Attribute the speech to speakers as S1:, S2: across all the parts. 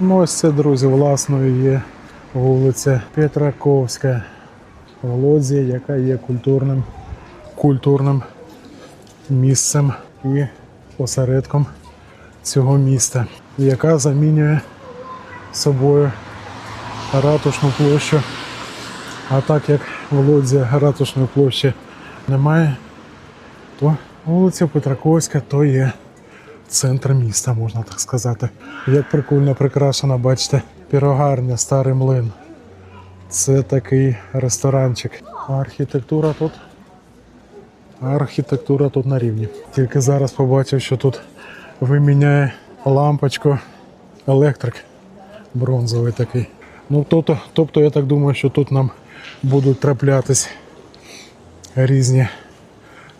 S1: Ну, ось це, друзі, власною є вулиця Петраковська в Лодзі, яка є культурним, культурним місцем і осередком цього міста, яка замінює собою ратушну площу. А так як в Лодзі ратушної площі немає, то вулиця Петраковська то є центр міста, можна так сказати. Як прикольно прикрашена, бачите, пірогарня, старий млин. Це такий ресторанчик. Архітектура тут. Архітектура тут на рівні. Тільки зараз побачив, що тут виміняє лампочку електрик бронзовий такий. Ну, тобто, тобто я так думаю, що тут нам будуть траплятись різні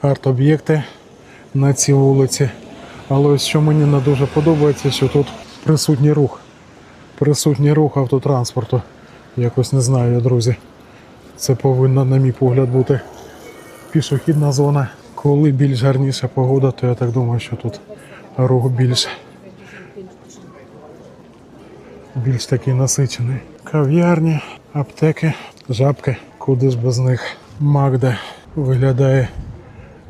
S1: арт-об'єкти на цій вулиці. Але ось що мені не дуже подобається, що тут присутній рух. Присутній рух автотранспорту. Якось не знаю я, друзі. Це повинна, на мій погляд, бути пішохідна зона. Коли більш гарніша погода, то я так думаю, що тут рух більш, більш такий насичений. Кав'ярні, аптеки, жабки, куди ж без них. Магда виглядає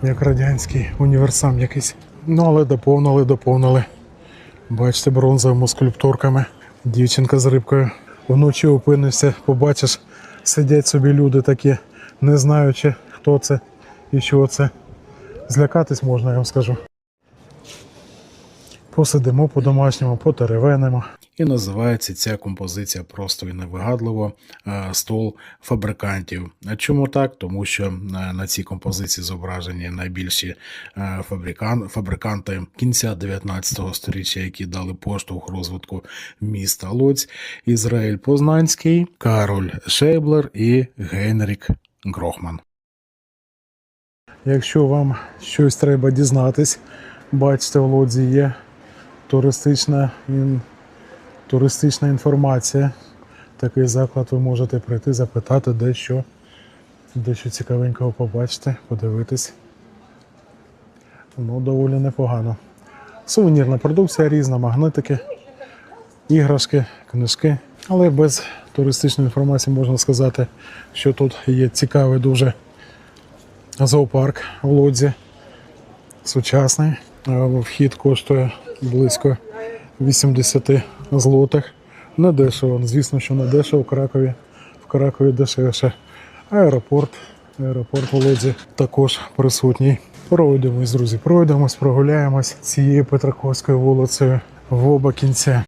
S1: як радянський універсам якийсь. Ну, але доповнили, доповнили. Бачите, бронзовими скульптурками. Дівчинка з рибкою. Вночі опинишся, побачиш, сидять собі люди такі, не знаючи, хто це і що це. Злякатись можна, я вам скажу. Посидимо по-домашньому, потеревенимо. І називається ця композиція просто і невигадливо е, стол фабрикантів. А Чому так? Тому що е, на цій композиції зображені найбільші е, фабрикан, фабриканти кінця 19 століття, які дали поштовх розвитку міста Лоць, Ізраїль Познанський, Кароль Шейблер і Генрік Грохман. Якщо вам щось треба дізнатись, бачите, в Лодзі є туристична, ін... туристична інформація. Такий заклад ви можете прийти, запитати дещо, дещо цікавенького побачити, подивитись. Ну, доволі непогано. Сувенірна продукція різна, магнитики, іграшки, книжки. Але без туристичної інформації можна сказати, що тут є цікавий дуже зоопарк в Лодзі. Сучасний. Вхід коштує близько 80 злотих. Не дешево, звісно, що не дешево в Кракові. В Кракові дешевше. Аеропорт. Аеропорт в Лодзі також присутній. Пройдемось, друзі, пройдемось, прогуляємось цією Петраковською вулицею в оба кінця.